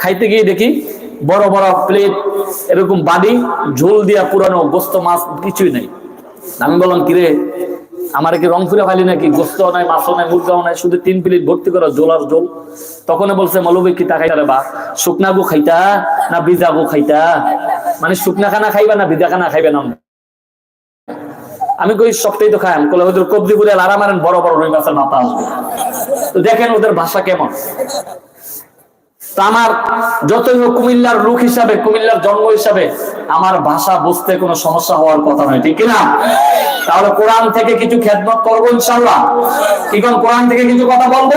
খাইতে গিয়ে দেখি বড় বড় প্লেট এরকম বাড়ি ঝোল দিয়া পুরানো গোস্ত মাছ কিছুই নাই। আমি বললাম, কিরে, আমার কি রং ফুরে ফালি নাকি? গোস্ত নাই, মাছও নাই, মুরগাও নাই, শুধু তিন প্লেট ভর্তি করা জোল আর জোল তখন বলছে, মৌলবী, কি তা খাইতা বা? শুকনা গো খাইতা না বিজা গো খাইতা? মানে শুকনা খানা খাইবা না বিজা খানা খাইবে না আমি কই, সবটাই তো খাই কলে ওদের কবজি লারা মারেন, বড় বড় রুই মাছের মাথা আসবে। তো দেখেন ওদের ভাষা কেমন। আমার যতই হোক কুমিল্লার লোক হিসাবে, কুমিল্লার জন্ম হিসাবে আমার ভাষা বুঝতে কোনো সমস্যা হওয়ার কথা নয়, ঠিক না তাহলে কোরআন থেকে কিছু খেদমত করব ইনশাল্লাহ কি কোন কোরআন থেকে কিছু কথা বলব?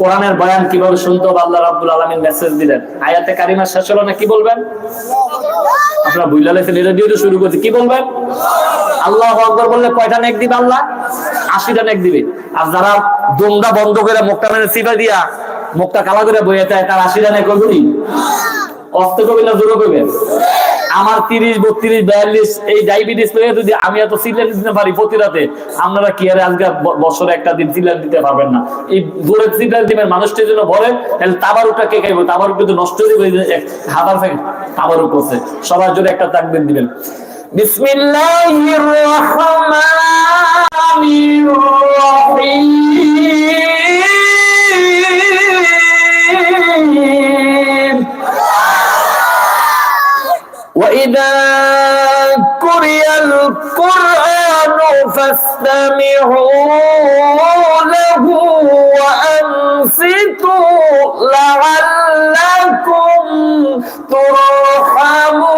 কোরআনের বয়ান কীভাবে শুনতে হবে আল্লাহ রাব্বুল আলামিন মেসেজ দিলেন। আয়াতে কারিমা শেষ হলো না, কি বলবেন? আপনারা বুঝলা লেখেন তো শুরু করছে, কি বলবেন? আল্লাহ বললে কয়টা নেক দিবে আল্লাহ? আশিটা নেক দিবে। আর যারা দোমটা বন্ধ করে মুখটা মেরে সিপা দিয়া মুখটা কালা করে বইয়ে যায় তার আশিটা নেক করবি অস্ত কবি না জোরো কবি? আমার তিরিশ, বত্রিশ, বিয়াল্লিশ, এই ডায়াবেটিস পেয়ে যদি আমি এত সিলেন দিতে পারি প্রতি রাতে, আপনারা কি আরে আজকে বছরে একটা দিন সিলেন দিতে পারবেন না? এই জোরে সিলেন দিবেন, মানুষটির জন্য বলে তাহলে তাবারুকটা কে খাইবো? তাবারুক কিন্তু নষ্ট হয়ে যাবে হাজার থেকে তাবারুক করছে। সবার জন্য একটা তাকবির দিবেন। বিসমিল্লাহির রহমানির রহিম। القرآن فاستمعوا له وأنصتوا لعلكم ترحمون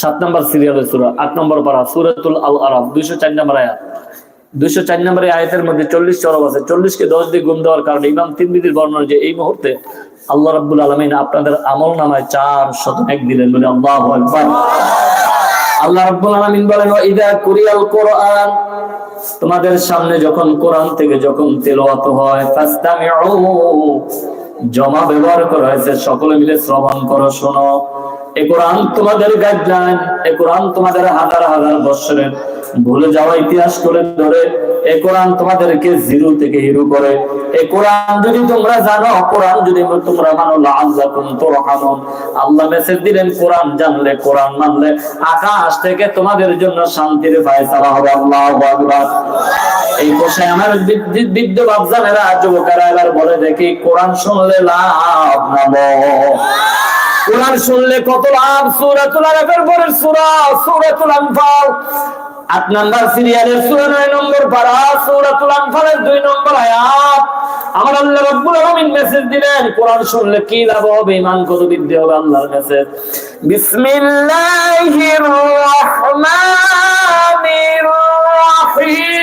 সাত নম্বর সিরিয়ালের সুরা আট নম্বর পারা সুরাতুল আল আরাফ দুইশো চার নম্বর আয়াত দুইশো চার নম্বর আয়াতের মধ্যে চল্লিশ চরব আছে। চল্লিশ কে দশ দিয়ে গুণ দেওয়ার কারণে ইমাম তিন বিধির বর্ণনা যে এই মুহূর্তে আল্লাহ রাব্বুল আলমিন আপনাদের আমল নামায় চার শত এক দিলেন বলে আল্লাহ আল্লাহ রাব্বুল আলামিন বলেন ইদা কুরিয়াল কোরআন তোমাদের সামনে যখন কোরআন থেকে যখন তেলাওয়াত হয়, ফাস্তামিউ জমা ব্যবহার করা হয়েছে। সকলে মিলে শ্রবণ করো, শোনো। এ কোরআন তোমাদের গাইডলাইন এ কোরআন তোমাদের হাজার হাজার বছরের ভুলে যাওয়া ইতিহাস করে ধরে, এ কোরআন তোমাদেরকে জিরো থেকে হিরো করে। এ কোরআন যদি তোমরা জানো কোরআন যদি তোমরা মানো, লাআল্লাকুম তুরহামুন। আল্লাহ মেসেজ দিলেন, কোরআন জানলে, কোরআন মানলে আকাশ থেকে তোমাদের জন্য শান্তির ফয়সালা হবে। আল্লাহু আকবার। এই বসে আমার বিদ- বৃদ্ধ বাপজানেরা যুবকেরা এবার বলে দেখি, কোরআন শুনলে লাভ নামো কোরআন শুনলে কত লাভ? সূরাতুল আরাফের পরের সূরা, সূরাতুল আনফাল। আট নাম্বার সিরিয়ালের সূরা নয় নম্বর পারা, সূরাতুল আনফালের দুই নম্বর আয়াত। আমার আল্লাহ আলামিন মেসেজ দিলেন, কোরআন শুনলে কি লাভ হবে? ঈমান কত বৃদ্ধি হবে আল্লাহর মেসেজ বিসমিল্লাহির রহমানির রহিম।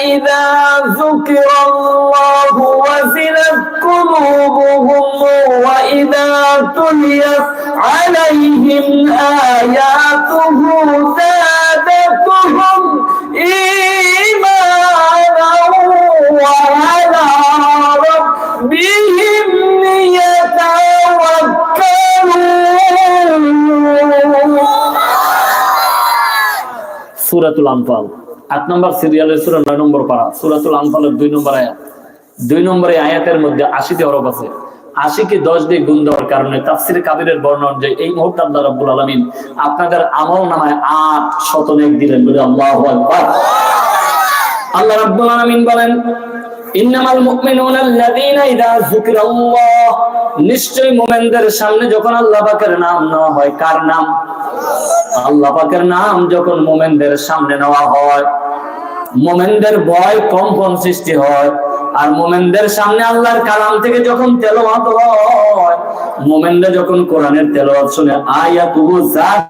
فإذا ذكر الله وزنت قلوبهم وإذا تليت عليهم آياته زادتهم إيمانا وعلى ربهم يتوكلون. سورة الأنفال. আট নম্বর সিরিয়ালের সুরা নয় নম্বর পারা, সুরাতুল আনফালের দুই নম্বর আয়াত। দুই নম্বরে আয়াতের মধ্যে আশিটি হরফ আছে। আশিকে দশ দিয়ে গুণ দেওয়ার কারণে তাফসির কাবিরের বর্ণন যে এই মুহূর্তে আল্লাহ রাব্বুল আলামিন আপনাদের আমল নামায় আট শতনেক দিলেন বলে আল্লাহু আল্লাহ রাব্বুল আলামিন বলেন নিশ্চয় মুমিনদের সামনে যখন আল্লাহ পাকের নাম নেওয়া হয়, কার নাম? আল্লাহ পাকের নাম যখন মোমেনদের সামনে নেওয়া হয়, মোমেনদের ভয় কম সৃষ্টি হয়, আর মোমেনদের সামনে আল্লাহর কালাম থেকে যখন তেলাওয়াত হয়, মোমেনরা যখন কোরআনের তেলাওয়াত শুনে, আয়াতুহু ঈমানা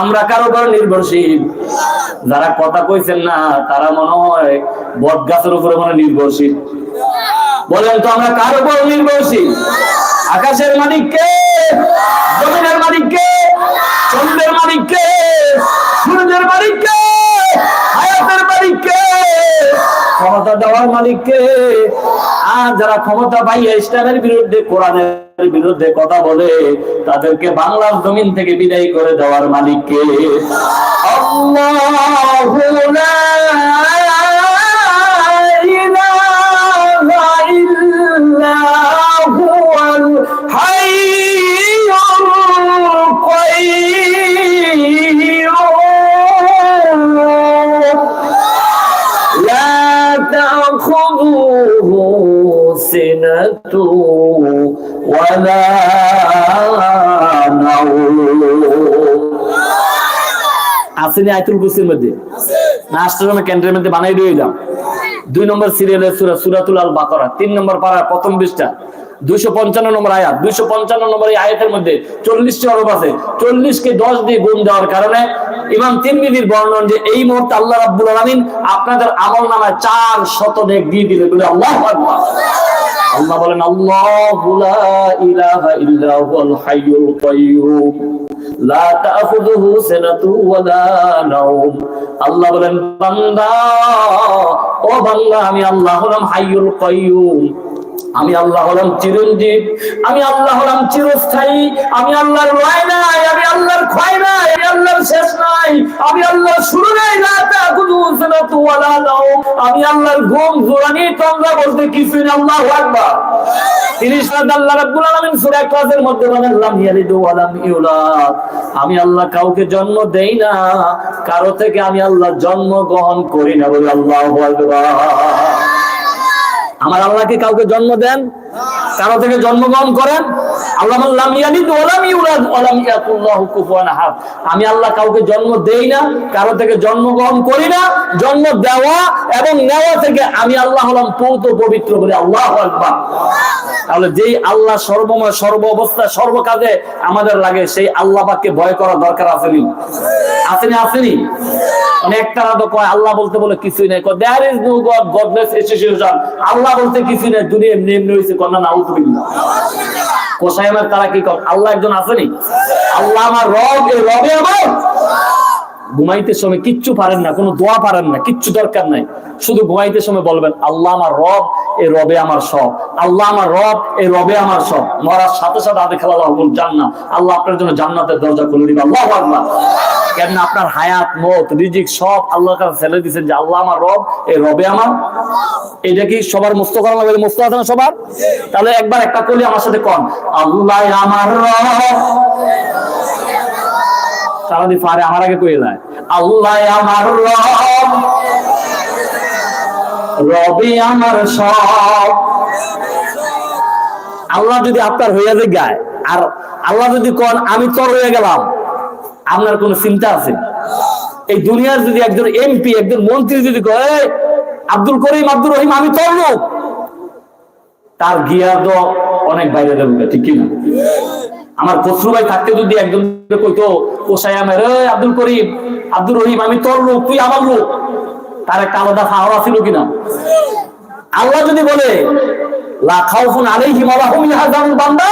আমরা কারও কারও নির্ভরশীল। যারা কথা কইছেন না, তারা মনে হয় বট গাছের উপরে মনে নির্ভরশীল। বলেন তো আমরা কার উপর নির্ভরশীল? আকাশের মালিক কে? জমিনের মালিক কে? চন্দ্রের মালিক কে? সূর্যের মালিক কে? হায়াতের মালিক কে ক্ষমতা দেওয়ার মালিক কে আর যারা ক্ষমতা পাইয়া ইসলামের বিরুদ্ধে, কোরআনের বিরুদ্ধে কথা বলে, তাদেরকে বাংলার জমিন থেকে বিদায় করে দেওয়ার মালিক কে আসেনি আয়তুল কুসির মধ্যে? না কেন্দ্রের মধ্যে বানাই দিয়ে দিলাম দুই নম্বর সিরিয়ালের সুরা, সুরাতুল আল বাকরা তিন নম্বর পাড়ার প্রথম দুইশো পঞ্চান্ন নম্বর আয়াত, দুইশো পঞ্চান্ন নম্বর আয়াতের মধ্যে চল্লিশটি অরব আছে। চল্লিশ কে দশ দিয়ে গুণ দেওয়ার কারণে ইমাম তিরমিজির বর্ণন যে এই মুহূর্তে আল্লাহ রাব্বুল আলামিন আপনাদের আমল নামায় চার শত নেক দিয়ে দিলে বলে আল্লাহ আল্লাহ বলেন, আল্লাহু লা ইলাহা ইল্লা হুয়াল হাইয়ুল কাইয়্যুম লা তাখুযুহু সিনাতু ওয়া লা নাওম। আল্লাহ বলেন, বান্দা, ও বান্দা, আমি আল্লাহ হলাম হাইয়ুল কাইয়্যুম আমি আল্লাহ হলাম চিরঞ্জীব, আমি আল্লাহ হলাম চিরস্থায়ী, আমি আল্লাহর লয় নাই, আমি আল্লাহর ক্ষয় নাই, আমি আল্লাহর শেষ নাই, আমি আল্লাহর শুরু নাই আমি আল্লাহর ঘুম, জোরানি, তন্দ্রা বলতে কিছুই না আল্লাহু আকবার। রাত আল্লাহ রাব্বুল আলামিন সূরা ইখলাসের মধ্যে বলেন, লাম ইয়ালিদু ওয়া লাম ইউলাদ। আমি আল্লাহ কাউকে জন্ম দেই না, কারও থেকে আমি আল্লাহ জন্ম গ্রহণ করি না বলে আল্লাহু আমার আল্লাহকে কাউকে জন্ম দেন কারও থেকে জন্মগ্রহণ করেন। আল্লাহ আমি আল্লাহ কাউকে জন্ম দেই না, কারও থেকে জন্মগ্রহণ করি না, জন্ম দেওয়া এবং নেওয়া থেকে আমি আল্লাহ হলাম পৌত পবিত্র বলে আল্লাহু তাহলে যেই আল্লাহ সর্বময়, সর্ব অবস্থা সর্বকাজে আমাদের লাগে, সেই আল্লাহ পাককে ভয় করা দরকার আসেনি আসেনি আসেনি অনেক তারা তো কয়, আল্লাহ বলতে বলে কিছুই নাই। আল্লাহ বলতে কিছুই নাই দুনিয়া এমনি হয়েছে কন্যা নাউজুবিল্লাহ কোসাইমের তারা কি কর আল্লাহ একজন আসেনি আল্লাহ আমার রব, এই রবে আমার। ঘুমাইতে সময় কিচ্ছু পারেন না, কোনো দোয়া পারেন না, কিচ্ছু দরকার নাই। শুধু ঘুমাইতে সময় বলবেন, আল্লাহ আমার রব এই রবে আমার সব। আল্লাহ আমার রব এই রবে আমার সব। মরার সাথে সাথে আদে খেলা হুকুম জান্নাত। আল্লাহ আপনার জন্য জান্নাতের দরজা খুলে দিবে। আল্লাহ আকবার। কেন আপনার হায়াত, মত, রিজিক সব আল্লাহর কাছে ছেড়ে দিয়েছেন যে, আল্লাহ আমার রব এই রবে আমার। এটা কি সবার মুস্ত করা লাগবে মুস্ত আছে না সবার? তাহলে একবার একটা কলি আমার সাথে কন। আল্লাহ আমার রব সারাদি পারে আমার আগে কয়ে যায় আল্লাহ আমার রব, রবি আমার সব। আল্লাহ যদি আপনার হইয়া যে গায় আর আল্লাহ যদি কন, আমি তোর হয়ে গেলাম, আপনার কোন চিন্তা আছে? এই দুনিয়ার যদি একজন এমপি একজন মন্ত্রী যদি কয় আব্দুল করিম আব্দুল রহিম, আমি তোর লোক। তার গিয়ার তো অনেক বাইরে যাবে, ঠিক কিনা? আমার খসরু ভাই থাকতে যদি একজন কইতো কোসাই আমার আব্দুল করিম আব্দুল রহিম, আমি তোর লোক তুই আমার লোক তার একটা আলাদা হাওয়া ছিল কিনা? আল্লাহ যদি বলে, লা খাউফুন আলাইহিম ওয়া হুমি ইয়াহজানুন বান্দা,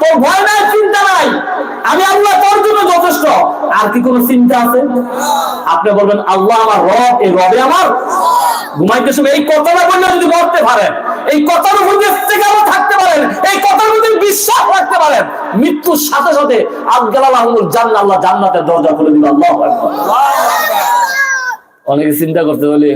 তোর ভয় নাই, চিন্তা নাই। আমি আল্লাহ তোর জন্য যথেষ্ট। আর কি কোনো চিন্তা আছে? আপনি বলবেন, আল্লাহ আমার রব, এই রবে আমার। ঘুমাইতে সময় এই কথাটা বললে যদি মরতে পারেন, এই কথার মধ্যে ইস্তেকামত থাকতে পারেন, এই কথার মধ্যে বিশ্বাস রাখতে পারেন, মৃত্যুর সাথে সাথে আল্লাহুল জান্নাত আল্লাহ জান্নাতের দরজা খুলে দিবে। আল্লাহু অনেকে চিন্তা করতে বলে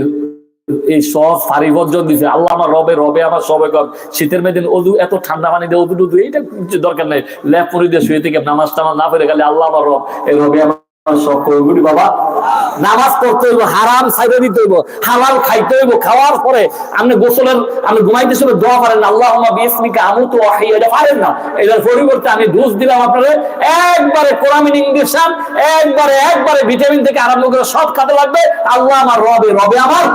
এই সব সারি বর্জন দিছে। আল্লাহ আমার রবে রবে আমার সবে কর। শীতের মেদিন অদু এত ঠান্ডা পানি দিয়ে অদু টদু এইটা দরকার নাই। ল্যাপ পরি দিয়ে শুয়ে থেকে নামাজ টামাজ না পেরে গেলে আল্লাহ আমার রব, এই রবে আমার হারাম দিতে হইব, হালাল খাইতে হইব আল্লাহ তো একবারে একবারে ভিটামিন থেকে আরম্ভ করে সব খাতে লাগবে। আল্লাহ আমার রবে রবে আমার।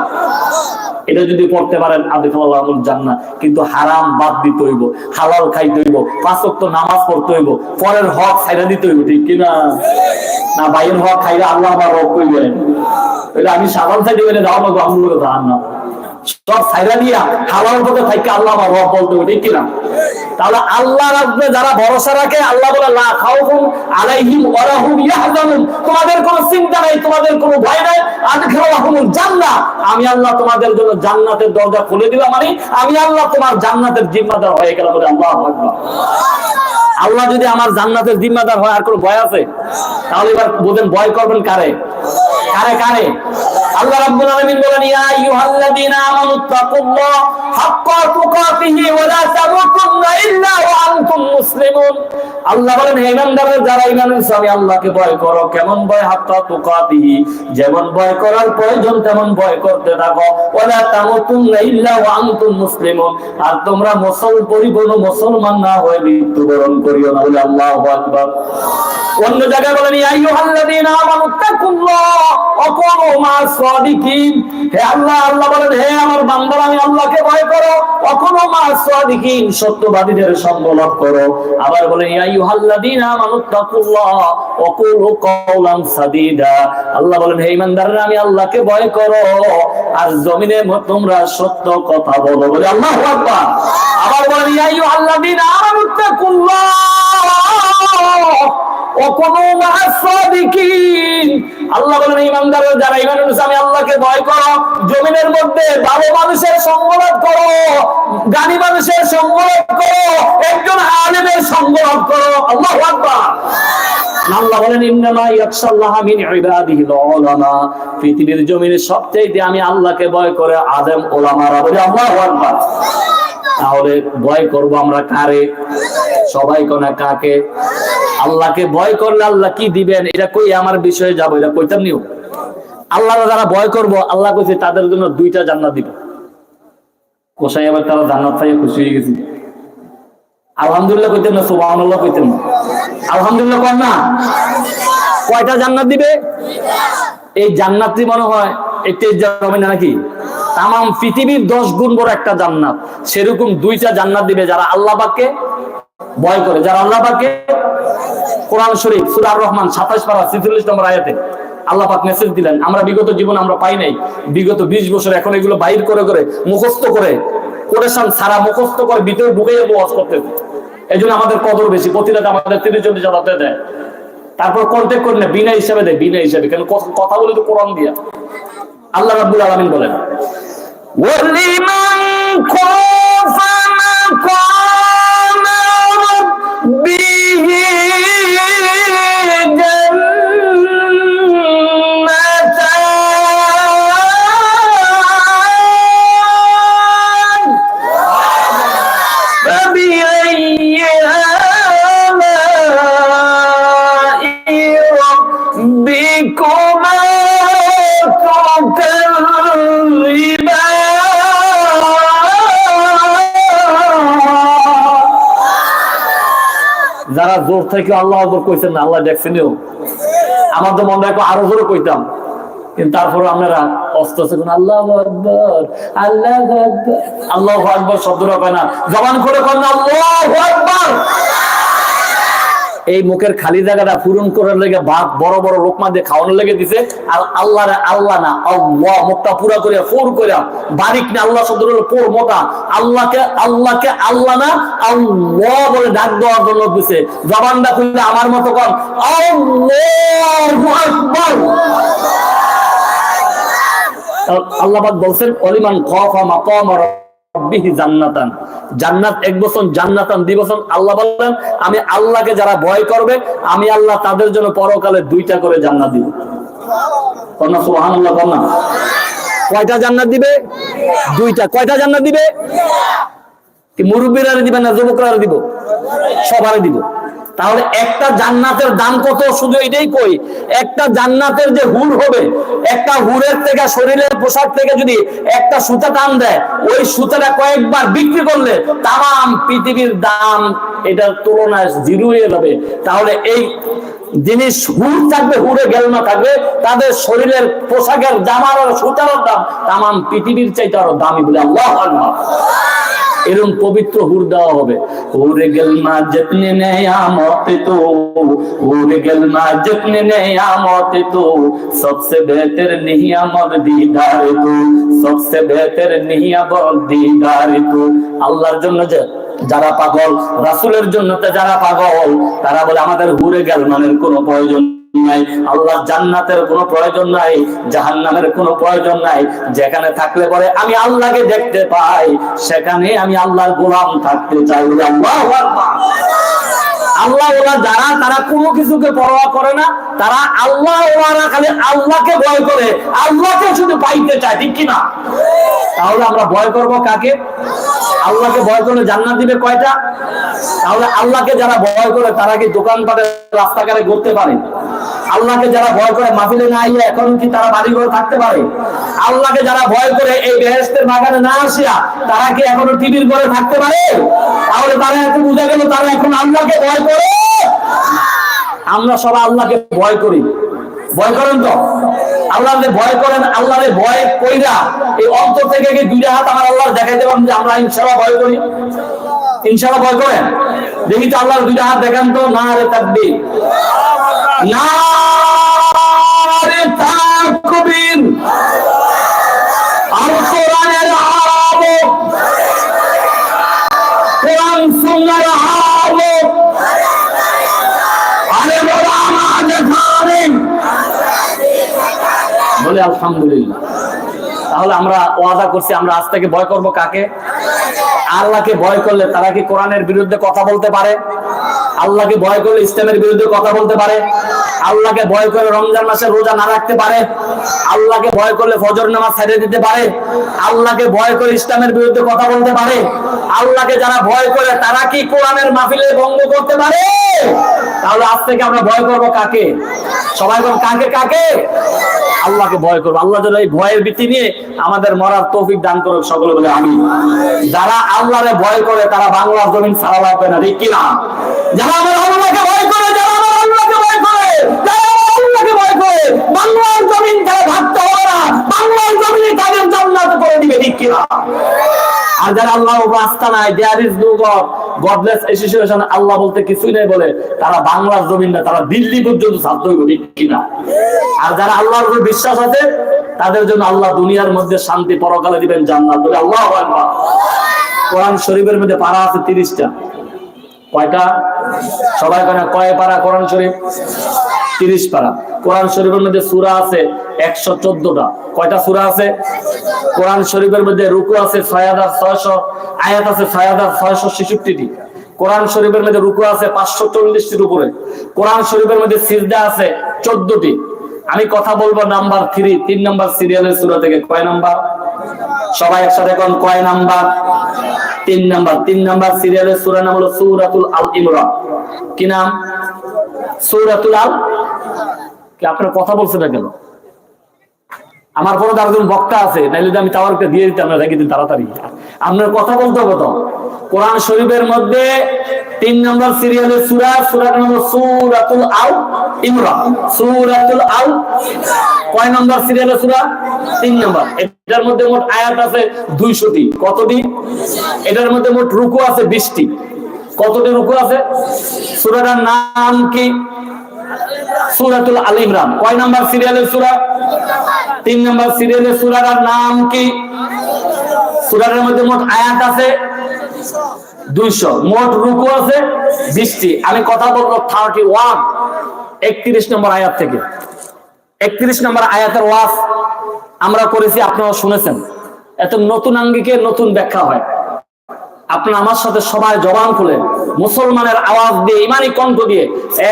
এটা যদি পড়তে পারেন আদিফুল্লাহুল জান্নাত। কিন্তু হারাম বাদ দিতে হইব, হালাল খাইতে হইব, পাঁচ নামাজ পড়তে হইব, পরের হক ছাইরা দিতে হইব, ঠিক কিনা? না বাইরের হওয়া খাইলে আল্লাহ আমার রব করবেন তাহলে আমি সাবান সাইডে বেড়ে যাওয়া পাবো আমগুলো ধান না সব সাইডা দিয়া হালাল পথে থাকতে আল্লাহ আমার রব বলতে হবে, ঠিক কিনা? তাহলে আল্লাহ রাখবে, যারা ভরসা রাখে, আল্লাহ বলে, লা খাউফুন আলাইহিম ওয়ালাহুম ইয়াহজানুন। তোমাদের কোনো চিন্তা নাই, তোমাদের কোনো ভয় নাই। আদখালাহুমুল জান্নাহ। আমি আল্লাহ তোমাদের জন্য জান্নাতের দরজা খুলে দিলাম মানে আমি আল্লাহ তোমার জান্নাতের জিম্মাদার হয়ে গেলাম বলে আল্লাহু আকবার। আল্লাহ যদি আমার জান্নাতের জিম্মাদার হয় আর কোনো ভয় আছে? তাহলে এবার বলবেন ভয় করবেন কারে? কারে কারে? আল্লাহ রাব্বুল আলামিন বলেন, ইয়া আইয়ুহাল্লাযীনা আমানু তাকুল্লাহ হাক্কা তুকাতিহি তামুতুন্না ইল্লা ওয়া আনতুম মুসলিমুন। আল্লাহ বলেন, হে যারা আমি আল্লাহকে ভয় করো। কেমন ভয়? হাক্কা তুকাতিহি। যেমন ভয় করার প্রয়োজন, তেমন ভয় করতে থাকো। ওয়া তামুতুন্না ইল্লা ওয়া আনতুম মুসলিমুন। আর তোমরা মুসল, পরিপূর্ণ মুসলমান না হয়ে মৃত্যুবরণ করিও না। বলে আল্লাহু আকবার। অন্য জায়গায় বলেন, ইয়া আইয়ুহাল্লাযীনা আমানু তাকুল্লাহ সাদিকিন। আল্লাহ বলেন, হে আমার আমি আল্লাহকে ভয় করো। সাদিকিন আর জমিনে তোমরা সত্য কথা বলো। বলে, আল্লাহু আকবার। আবার বলেন, ইয়া আইয়ুহাল্লাযীনা আমানু তাকুল্লাহ আল্লাহ বলেন ইমানদার যারা ইমান আমি আল্লাহকে ভয় করো। জমিনের মধ্যে ভালো মানুষের সংগলাভ করো, গানি মানুষের সংগলাভ করো, একজন আলেমের সংগলাভ করো। আল্লাহ আল্লাহ বলেন পৃথিবীর জমিনে সবচেয়ে আমি আল্লাহকে ভয় করে আলেম ওলামারা বলে আল্লাহু আকবার। তাহলে ভয় করব আমরা কারে? সবাই কোনা কাকে? আল্লাহকে ভয় করলে আল্লাহ কি দিবেন? এটা কই আমার বিষয়ে যাব? এটা কইতাম নিও। আল্লাহ যারা ভয় করব, আল্লাহ কইছে তাদের জন্য দুইটা জান্নাত দিব। কোসাই আবার তারা জান্নাত পাইয়ে খুশি হয়ে গেছে। আলহামদুলিল্লাহ কইতেন না, সুবহানাল্লাহ কইতেন না। আলহামদুলিল্লাহ কর না। কয়টা জান্নাত দিবে? এই জান্নাতটি মনে হয় একটি জমি না নাকি? তাম পৃথিবীর দশ গুণ বড় একটা জান্নাত। সেরকম দুইটা জান্নাত দিবে যারা আল্লাহ পাককে ভয় করে। যারা আল্লাহ পাককে কোরআন শরীফ সুরার রহমান সাতাশ পারা ছিচল্লিশ নম্বর আয়াতে আল্লাহ পাক মেসেজ দিলেন, আমরা বিগত জীবন আমরা পাই নাই। বিগত বিশ বছর এখন এগুলো বাইর করে করে, মুখস্থ করে কোরেশন সারা মুখস্থ করে ভিতরে ঢুকে ওয়াজ করতে এই জন্য আমাদের কদর বেশি প্রতিরাতে আমাদের তিরিশ জন জ্বালাতে দেয়। তারপর কন্ট্যাক্ট করে না বিনা হিসাবে দেয় বিনা হিসাবে, কেন কথা- বলে তো কোরআন দিয়া। আল্লাহ রাব্বুল আলামিন বলেন ওয়ালিমান খাফা মাকামা রাব্বিহি জোর থেকে আল্লাহ জোর কইছেন না, আল্লাহ দেখছেনও আমার তো মন দেখো আরও জোরে কইতাম। কিন্তু তারপরে আপনারা অস্ত কোন আল্লাহ আকবর, আল্লাহ আল্লাহ আকবর শব্দটা কয় না? জবান করে কয় না, আল্লাহ আকবর। এই মুখের খালি জায়গাটা পূরণ করার লেগে বাপ বড় বড় লোকমা দিয়ে খাওয়ানোর লেগে দিছে। আর আল্লাহ আল্লাহ না, আল্লাহ, মুখটা পুরা করে ফোর করে বারিক না, আল্লাহ শব্দ হলো পোর মোটা। আল্লাহকে আল্লাহকে আল্লাহ না, আল্লাহ বলে ডাক দেওয়ার জন্য দিছে। জবানটা খুললে আমার মতো কম আল্লাহু আল্লাহ বলছেন, অলিমান খাফা মাকাম জান্নাতান। জান্নাত এক বছর জান্নাতান দুই বছর আল্লাহ বললেন আমি আল্লাহকে যারা ভয় করবে, আমি আল্লাহ তাদের জন্য পরকালে দুইটা করে জান্নাত দিব। কয়টা জান্নাত দিবে? দুইটা। কয়টা জান্নাত দিবে? মুরব্বীরা দিবে না যুবকরা দিব? সবারে দিব। তাহলে একটা জান্নাতের দাম কত? শুধু এটাই কই, একটা জান্নাতের যে হুর হবে, একটা হুরের থেকে, শরীরের পোশাক থেকে যদি একটা সুতা টান দেয়, ওই সুতাটা কয়েকবার বিক্রি করলে তাম পৃথিবীর দাম এটার তুলনায় জিরো হয়ে যাবে। তাহলে এই যিনি হুর থাকবে, হুরে গেলনা থাকবে, তাদের শরীরের পোশাকের জামার আর দাম তামাম পৃথিবীর চাইতে আরও দামি বলে আল্লাহ এরম পবিত্র হুর দেওয়া হবে। হুরে গেলমা যেতনে নেয়ামতে তো, হুরে গেলমা যেতনে নেয়ামতে তো সবসে বেহতর আমার দিদার তো সবসে বেহতর আমার দিদার তো। আল্লাহর জন্য যে যারা পাগল, রাসুলের জন্য যারা পাগল, তারা বলে, আমাদের ঘুরে গেল মানের কোনো প্রয়োজন নাই আল্লাহ জান্নাতের কোনো প্রয়োজন নাই, জাহান্নামের কোনো প্রয়োজন নাই যেখানে থাকলে পরে আমি আল্লাহকে দেখতে পাই, সেখানে আমি আল্লাহর গোলাম থাকতে চাই আল্লাহু। আল্লাহ ওরা যারা, তারা কোনো কিছুকে পরোয়া করে না। তারা আল্লাহ ওরা খালি আল্লাহকে ভয় করে। আল্লাহকে শুধু পাইতে চায়, ঠিক কিনা? তাহলে আমরা ভয় করব কাকে? আল্লাহকে ভয় করলে জান্নাত দিবে কয়টা? তাহলে আল্লাহকে যারা ভয় করে, তারা কি দোকানপাটে, রাস্তাঘাটে ঘুরতে পারে? আল্লাহকে যারা ভয় করে, মাহফিলে না আইয়া এখন কি তারা বাড়ি ঘরে থাকতে পারে? আল্লাহকে যারা ভয় করে, এই বেহেস্তের বাগানে না আসিয়া, তারা কি এখনও টিভির ঘরে থাকতে পারে? তাহলে তারা এখন বুঝা গেল, তারা এখন আল্লাহকে ভয় করে। আমরা সবাই আল্লাহকে ভয় করি। ভয় করেন তো? আল্লাহকে ভয় করেন আল্লাহরে ভয় কইরা এই অন্তর থেকে কি দুইটা হাত আমার আল্লাহ দেখাইতে পারেন যে আমরা ইনশাআল্লাহ ভয় করি? ইনশাআল্লাহ ভয় করেন? দেখি তো আল্লাহর দুইটা হাত দেখান তো, না রে তাকবীর। না রে তাকবীর। আলহামদুলিল্লাহ। তাহলে আমরা ওয়াদা করছি, আমরা আজ থেকে ভয় করব কাকে? আল্লাহকে ভয় করলে তারা কি কোরআনের বিরুদ্ধে কথা বলতে পারে? আল্লাহকে ভয় করলে ইসলামের বিরুদ্ধে কথা বলতে পারে? আল্লাহকে ভয় করে রমজান মাসে রোজা না রাখতে পারে? আল্লাহকে ভয় করলে ফজর নামাজ ছেড়ে দিতে পারে? আল্লাহকে ভয় করে ইসলামের বিরুদ্ধে কথা বলতে পারে? আল্লাহকে যারা ভয় করে, তারা কি কোরআনের মাহফিলে ভঙ্গ করতে পারে? তাহলে আজ থেকে আমরা ভয় করব কাকে? সবাই কাকে কাকে? আল্লাহকে ভয় করব। আল্লাহ যেন এই ভয়ের ভীতি নিয়ে আমাদের মরার তৌফিক দান করুক সকলে বলে আমি যারা আল্লাহরে ভয় করে, তারা বাংলার জমিন ছাড়া লাগবে না, ঠিক কিনা? যারা আমার ভয় করে, যারা আমার আল্লাহকে ভয় করে, যারা আমার আল্লাহকে ভয় করে, বাংলার জমিন তারা ভাবতে হবে না। বাংলার জমিনে তাদের জান্নাত করে দিবে, ঠিক কিনা? আর যারা আল্লাহ রাস্তা নাই there is no god godless association আল্লাহ বলতে কিছুই নাই বলে, তারা বাংলার জমিন না, তারা দিল্লি পর্যন্ত হইব ঠিক কিনা? আর যারা আল্লাহর উপর বিশ্বাস আছে, তাদের জন্য আল্লাহ দুনিয়ার মধ্যে শান্তি পরকালে দিবেন জান্নাত। বলে আল্লাহ কোরআন শরীফের মধ্যে পারা আছে তিরিশটা। কয়টা? সবাই কেন কয় পারা কোরআন শরীফ? তিরিশ পারা। কোরআন শরীফের মধ্যে সুরা আছে একশো চোদ্দটা। কয়টা সুরা আছে? কোরআন শরীফের মধ্যে রুকু আছে ছয় হাজার ছয়শো, আয়াত আছে ছয় হাজার ছয়শো ছেষট্টিটি। কোরআন শরীফের মধ্যে রুকু আছে পাঁচশো চল্লিশটির উপরে। কোরআন শরীফের মধ্যে সিজদা আছে চোদ্দটি। আমি কথা বলব নাম্বার থ্রি তিন নাম্বার সিরিয়ালের সুরা থেকে। কয় নাম্বার? সবাই একসাথে এখন কয় নাম্বার? তিন নাম্বার। তিন নাম্বার সিরিয়ালের সুরা নাম হলো সুরাতুল আল ইমরান। কি নাম? সৌরাতুল আল? কি আপনার কথা বলছে না কেন? আমার তার একজন বক্তা আছে যদি আমি তাওয়ারকে দিয়ে দিতাম, না রেখে তাড়াতাড়ি। আপনার কথা বলতে হবে তো। কোরআন শরীফের মধ্যে তিন নম্বর সিরিয়ালের সুরা সুরা নম্বর সুরাতুল আল ইমরান। সুরাতুল আল কয় নম্বর সিরিয়ালের সুরা? তিন নম্বর। এটার মধ্যে মোট আয়াত আছে দুইশোটি। কতটি? এটার মধ্যে মোট রুকু আছে বিশটি। কতটি রুকু আছে? সুরাটার নাম কি? সুরাতুল আল ইমরান। কয় নম্বর সিরিয়ালের সুরা? তিন নাম্বার সিরিয়ালের সুরাটার নাম কি? সুরাটার মধ্যে মোট আয়াত আছে? দুইশো। মোট রুকু আছে বিশটি। আমি কথা বলব থার্টি ওয়ান একত্রিশ নম্বর আয়াত থেকে। একত্রিশ নম্বর আয়াতের ওয়াফ আমরা করেছি আপনারা শুনেছেন। এত নতুন আঙ্গিকে নতুন ব্যাখ্যা হয়। আপনার আমার সাথে সবাই জবান খুলে, মুসলমানের আওয়াজ দিয়ে, ইমানি কণ্ঠ দিয়ে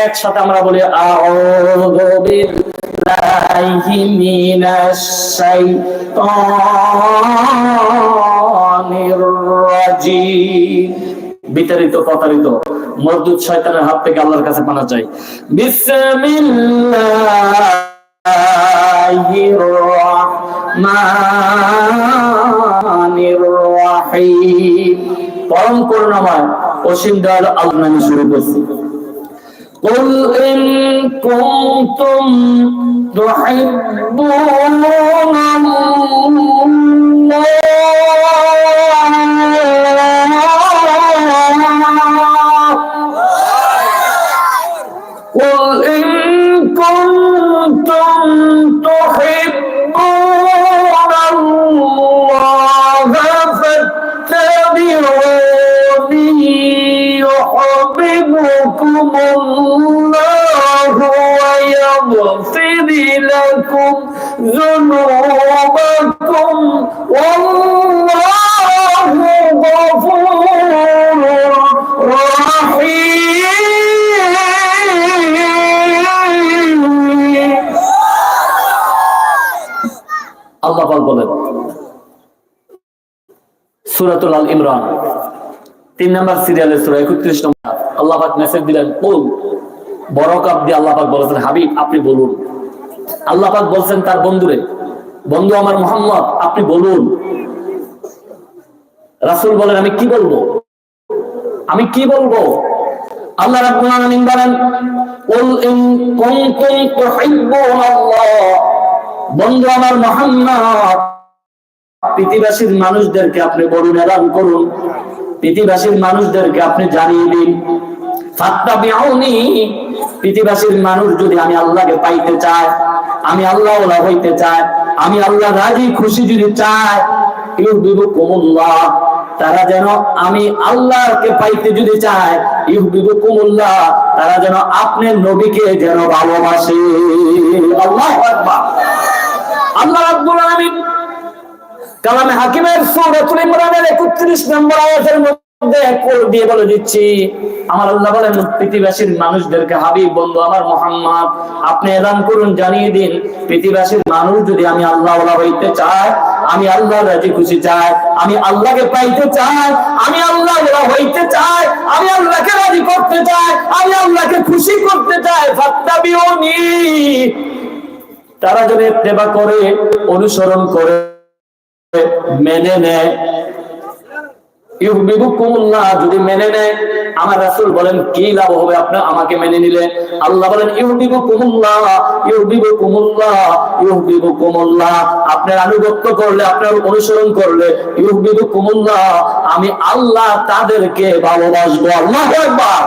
একসাথে আমরা বলি আউযু বিল্লাহি মিনাশ শাইতানির রাজিম বিতাড়িত প্রতারিত মরদুদ শয়তানের হাত থেকে আল্লাহর কাছে পানা চাই বিসমিল্লাহির রহমানির রহিম পরম করুণাময় অসীম দয়ালু আল্লাহ নামে শুরু করছি قل إن كنتم تحبون আল ইমরান। তিন নম্বর সিরিয়ালের সূরা 31 নম্বর। আল্লাহ পাক মেসেজ দিলেন বল বড় কাপ দিয়ে আল্লাহ পাক বলেছেন, হাবিব, আপনি বলুন। আল্লাহ পাক বলছেন তার বন্ধুরে, বন্ধু আমার মোহাম্মদ, আপনি বলুন। রাসূল বলেন, আমি কি বলব? আমি কি বলব? আল্লাহ বলেন তুহিব্বুনাল্লাহ, বন্ধু আমার মোহাম্মদ পৃথিবীবাসীর মানুষদেরকে আপনি বলুন এলান করুন। পৃথিবীবাসীর মানুষদেরকে আপনি জানিয়ে দিন। পৃথিবীবাসীর মানুষ যদি আমি আল্লাহকে পাইতে চায়, আমি আল্লাহ হইতে চাই আমি আল্লাহ রাজি খুশি যদি ইউবিবুকুমুল্লাহ তারা যেন আমি আল্লাহকে পাইতে যদি চায় তারা যেন আপনার নবীকে যেন ভালোবাসে। আল্লাহু আল্লাহ রাব্বুল আলামিন কালামে হাকিমের সূরাতুল ইমরানের 31 নম্বর আয়াতের মধ্যে কোড দিয়ে বলে দিচ্ছি, আমার আল্লাহ বলেন, পৃথিবীবাসীর মানুষদেরকে, হাবিব বন্ধু আমার মোহাম্মদ, আপনি এলান করুন, জানিয়ে দিন, পৃথিবীবাসীর মানুষ যদি আমি আল্লাহ হইতে চায়, আমি আল্লাহ রাজি খুশি চাই, আমি আল্লাহকে পাইতে চাই, আমি আল্লাহ হইতে চাই, আমি আল্লাহকে রাজি করতে চাই, আমি আল্লাহকে খুশি করতে চাই, ফাত্তাবিউনি। তারা যদি ইত্তেবা করে, অনুসরণ করে মেনে নেয়। যদি মেনে নেয়, আমার রাসূল বলেন, কি লাভ হবে আমাকে মেনে নিলে। আল্লাহ বলেন ইউহিবুকুমুল্লাহ ইউহিবুকুমুল্লাহ ইউহিবুকুমুল্লাহ আপনার আনুগত্য করলে, আপনার অনুসরণ করলে ইউহিবুকুমুল্লাহ আমি আল্লাহ তাদেরকে ভালোবাসবো। আল্লাহু আকবার।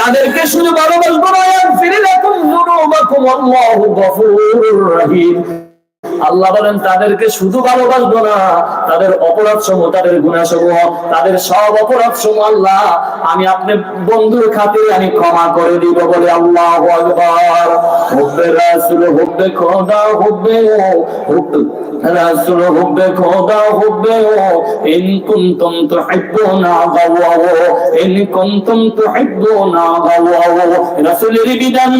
তাদেরকে শুধু ভালোবাসবো না ফিরে গফুরুর রহিম। আল্লাহ বলেন, তাদেরকে শুধু ভালোবাসবো না, তাদের অপরাধ সমূহ তাদের গুণা সমূহ তাদের সব অপরাধ সমূহ আল্লাহ, আমি আপনার বন্ধুর খাতিরে আমি ক্ষমা করে দিব বলে আল্লাহ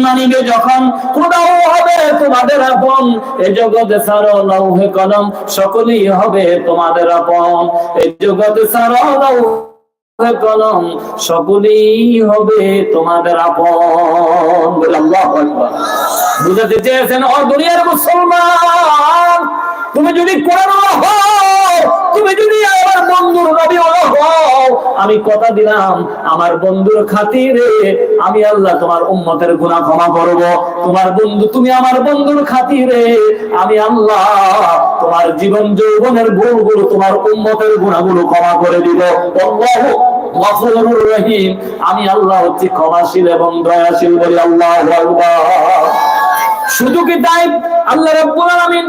মানিবে যখন হবে তোমাদের আপন জগতে কলম, সকলেই হবে তোমাদের আপন। এই জগতে কলম, সকলেই হবে তোমাদের আপন। বুঝাতে চেয়েছেন তুমি যদি কোরআন হও তুমি যদি আমার বন্ধুর হও, আমি কথা দিলাম, আমার বন্ধুর খাতিরে আমি আল্লাহ তোমার উম্মতের গুনাহ ক্ষমা করব। তোমার বন্ধু, তুমি আমার বন্ধুর খাতিরে আমি আল্লাহ তোমার জীবন যৌবনের ভুলগুলো, তোমার উম্মতের গুনাহগুলো ক্ষমা করে দিব। রহিম। আমি আল্লাহ হচ্ছি ক্ষমাশীল এবং দয়াশীল বলি আল্লাহু শুধু কি তাই? আল্লাহ রাব্বুল আলামিন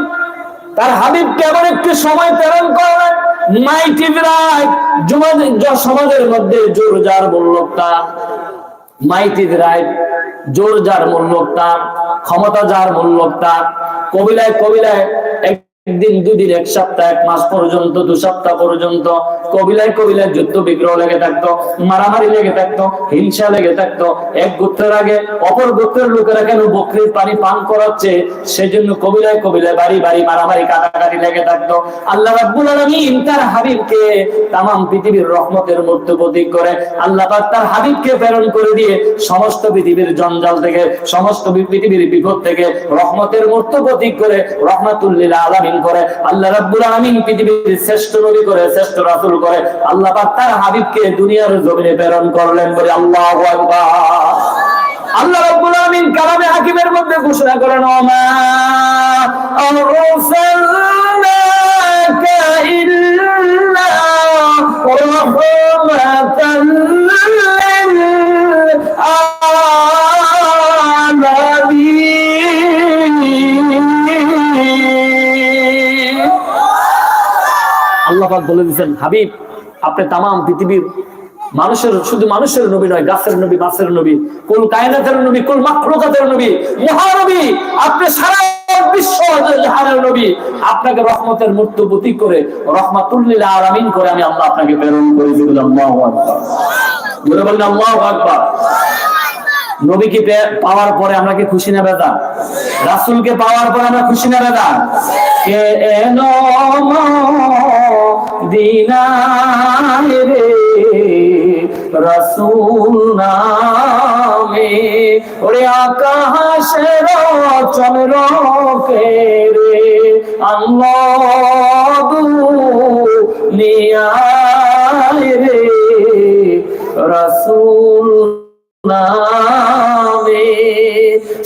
তার হাবিবকে কেমন একটি সময় প্রেরণ করলেন মাইটি বিরাট রাইট সমাজের মধ্যে জোর যার মূল্যটা বিরাট জোর যার মূল্যটা ক্ষমতা যার মূল্যটা কবিলায় কবিলায় একদিন, দুদিন, এক সপ্তাহ, এক মাস পর্যন্ত, দু সপ্তাহ পর্যন্ত কবিলায় কবিলায় যুদ্ধ, বিগ্রহ লেগে থাকতো, মারামারি লেগে থাকতো, হিংসা লেগে থাকতো। এক গোত্রের আগে অপর গোত্রের লোকেরা কেন বকরির পানি পান করাচ্ছে? সেজন্য কবিলায় কবিলায় বাড়ি বাড়ি মারামারি কাটাকাটি লেগে থাকতো। আল্লাহ রাব্বুল আলামিন তার হাবিবকে তামাম পৃথিবীর রহমতের মধ্যে প্রতীক করে, আল্লাহ তার হাবিবকে প্রেরণ করে দিয়ে সমস্ত পৃথিবীর জঞ্জাল থেকে, সমস্ত পৃথিবীর বিপদ থেকে রহমতের মূর্ত প্রতীক করে রহমাতুল্লিল আলামিন করে, আল্লাহ রাব্বুল আলামিন পৃথিবীর শ্রেষ্ঠ নবী করে, শ্রেষ্ঠ রাসূল করে, আল্লাহ পাক তার হাবিবকে দুনিয়ার জমিনে প্রেরণ করলেন বলে আল্লাহু আকবার। আল্লাহ রাব্বুল আলামিন কালামে হাকিমের মধ্যে ঘোষণা করেন ওমা আরসালনাকা ইল্লা রাহমাতাল লিল আলামিন। পাক বলে দিয়েছেন, হাবিব, আপনি তামাম পৃথিবীর মানুষের, শুধু মানুষের নবী নয়, গাছের নবী মাছের নবী, কুল কায়নাতের নবী, কুল মাখলুকাতের নবী, মহানবী, আপনি সারা পাওয়ার পরে আমরা কি খুশি না বেদা? রাসূলকে পাওয়ার পরে আমরা খুশি না বেদা? দিনায় রে, রাসূল নামে। ওরে আকাশের চন্দ্র কে রে, আল্লাহ নিয়ায় রে, রাসূল নামে।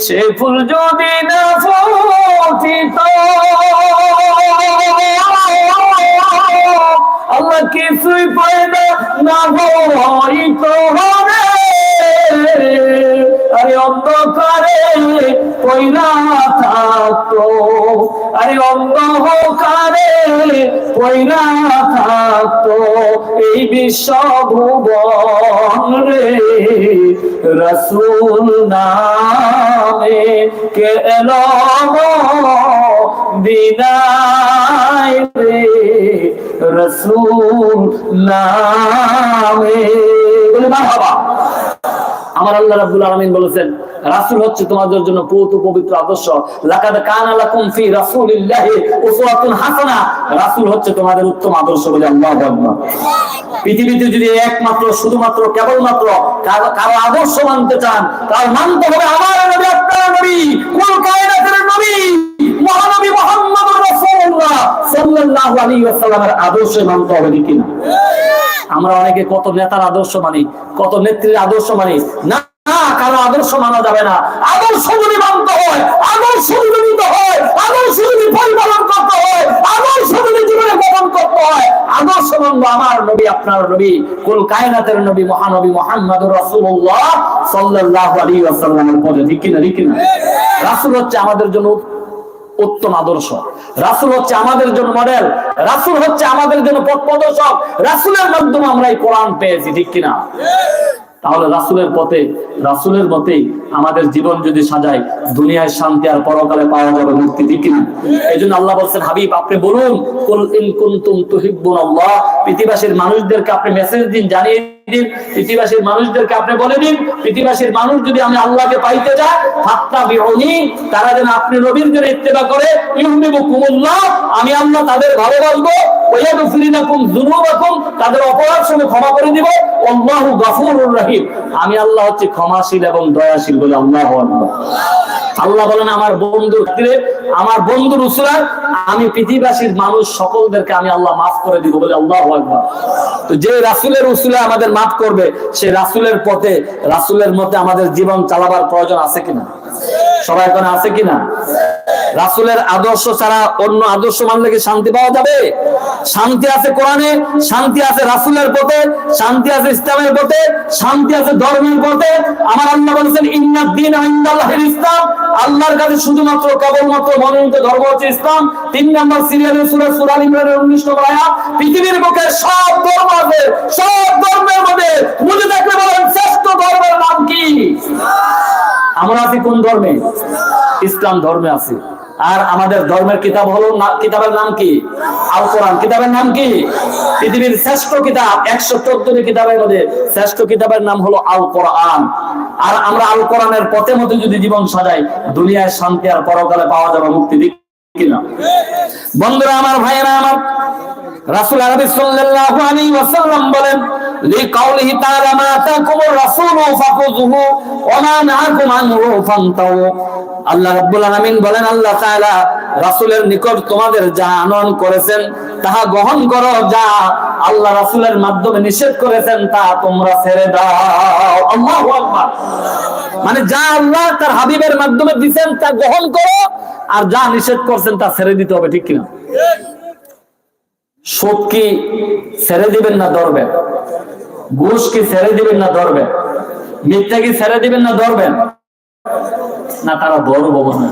সে ফুল যদি না ফুটিত কিছুই পয়দা না হয় তো হবে। আরে অন্ধকারে পয়লা থাকতো আরে অন্ধকারে পয়লা থাকতো এই বিশ্ব ভুবন রে। রসুল নামে কে এলো দিনাই রে? রসুল নামে। আমার আল্লাহ রাব্বুল আলামিন বলেছেন রাসূল হচ্ছে তোমাদের জন্য পৌত পবিত্র আদর্শ। লাকাদ উসওয়াতুন হাসানা। রাসূল হচ্ছে তোমাদের উত্তম আদর্শ বলে আল্লাহু পৃথিবীতে যদি একমাত্র, শুধুমাত্র, কেবলমাত্র কারও আদর্শ মানতে চান, তার মানতে হবে আমার নবী, আপনার নবী নবী, মহানবী মুহাম্মদুর রাসূলুল্লাহ। সাল্লাল্লাহু আলাইহি ওয়াসাল্লামের মানতে হবে কিনা? আমরা অনেকে কত নেতার আদর্শ মানি, কত নেত্রীর আদর্শ মানি, না কারও আদর্শ মানা যাবে না। আদর্শ যদি মানতে হয়, আদর্শ যদি হয়, আদর্শ যদি পরিপালন করতে হয়, আদর্শ যদি জীবনে করতে হয়, আদর্শ আমার নবী, আপনার নবী, কুল কায়নাতের নবী, মহানবী মোহাম্মদ রাসূলুল্লাহ সাল্লাল্লাহু আলাইহি ওয়াসাল্লামের পদে। ঠিক রাসূল হচ্ছে আমাদের জন্য উত্তম আদর্শ। রাসুল হচ্ছে আমাদের জন্য মডেল রাসুল হচ্ছে আমাদের জন্য পথ প্রদর্শক। রাসুলের মাধ্যমে আমরা এই কোরআন পেয়েছি, ঠিক কিনা? তাহলে রাসুলের পথে, রাসুলের মতেই আমাদের জীবন যদি সাজায়, দুনিয়ায় শান্তি আর পরকালে পাওয়া যাবে মুক্তি দিকে এই জন্য আল্লাহ বলছেন, হাবিব, আপনি বলুন কোন তুহিব্বুন আল্লাহ পৃথিবীবাসীর মানুষদেরকে আপনি মেসেজ দিন, জানিয়ে দিন, পৃথিবীবাসীর মানুষদেরকে আপনি বলে দিন, পৃথিবীবাসীর মানুষ যদি আমি আল্লাহকে পাইতে বিহনি, তারা যেন আপনি ইত্তেবা করে আমি আল্লাহ তাদের ভালোবাসবো ওয়ায়াগফিরিনাকুম যুনুবাকুম, তাদের অপরাধ ক্ষমা করে দিব, আল্লাহু গফুরুর রহিম। আমি আল্লাহ হচ্ছে ক্ষমাশীল এবং দয়াশীল বলে আল্লাহু আকবার। আল্লাহ বলেন, আমার বন্ধু আমার বন্ধু রসুলা আমি পৃথিবীবাসীর মানুষ সকলদেরকে আমি আল্লাহ মাফ করে দিব বলে আল্লাহ তো যে রাসুলের রসুলা আমাদের মাফ করবে সে রাসুলের পথে, রাসুলের মতে আমাদের জীবন চালাবার প্রয়োজন আছে কিনা? সবাই এখন আছে কিনা? রাসুলের আদর্শ ছাড়া অন্য আদর্শ মানলে কি শান্তি পাওয়া যাবে? শান্তি আছে কোরআনে, শান্তি আছে রাসুলের পথে, শান্তি আছে ইসলামের পথে, শান্তি আছে ধর্মের পথে। আমার আল্লাহ বলেছেন ইন্নাদ্দিন ইনদাল্লাহিল ইসলাম। আল্লাহর কাছে শুধুমাত্র কেবলমাত্র মনোনীত ধর্ম হচ্ছে ইসলাম। তিন নম্বর সিরিয়ালের সূরা সূরা ইমরানের 19 নম্বর আয়াত। পৃথিবীর বুকে সব ধর্ম আছে, সব ধর্মের মধ্যে বুঝে থাকলে বলেন, শ্রেষ্ঠ ধর্মের নাম কি? আমরা আছি কোন ধর্মে? ইসলাম ধর্মে আছি। আর আমাদের ধর্মের কিতাব হলো কিতাবের নাম কি? আল কোরআন কিতাবের নাম কি? পৃথিবীর শ্রেষ্ঠ কিতাব, একশো চোদ্দটি কিতাবের মধ্যে শ্রেষ্ঠ কিতাবের নাম হলো আল কোরআন আর আমরা আল কোরআনের পথে মতো যদি জীবন সাজাই, দুনিয়ায় শান্তি আর পরকালে পাওয়া যাবে মুক্তি দিক কিনা? বন্ধুরা, আমার ভাইয়েরা, আমার রাসূল আরবি সাল্লাল্লাহু আলাইহি ওয়াসাল্লাম বলেন, লিকাউলিহি তাআলা মা তাকুমুর রাসূলু ফাখুযুহু ওয়া মা নাহাকুম আনহু ফান্তাউ। আল্লাহ রাব্বুল আলামিন বলেন, আল্লাহ তাআলা রাসূলের নিকট তোমাদের যা আনয়ন করেছেন, তাহা গ্রহণ করো, যা আল্লাহ রাসূলের মাধ্যমে নিষেধ করেছেন, তা তোমরা ছেড়ে দাও। আল্লাহু আকবার। মানে যা আল্লাহ তার হাবিবের মাধ্যমে দিবেন তা গ্রহণ করো, আর যা নিষেধ করছেন, তা ছেড়ে দিতে হবে, ঠিক কিনা? সুদ কি ছেড়ে দিবেন না ধরবেন? ঘুষ কি ছেড়ে দিবেন না ধরবেন? মিথ্যা কি ছেড়ে দিবেন না ধরবেন? না, তারা ধরবো না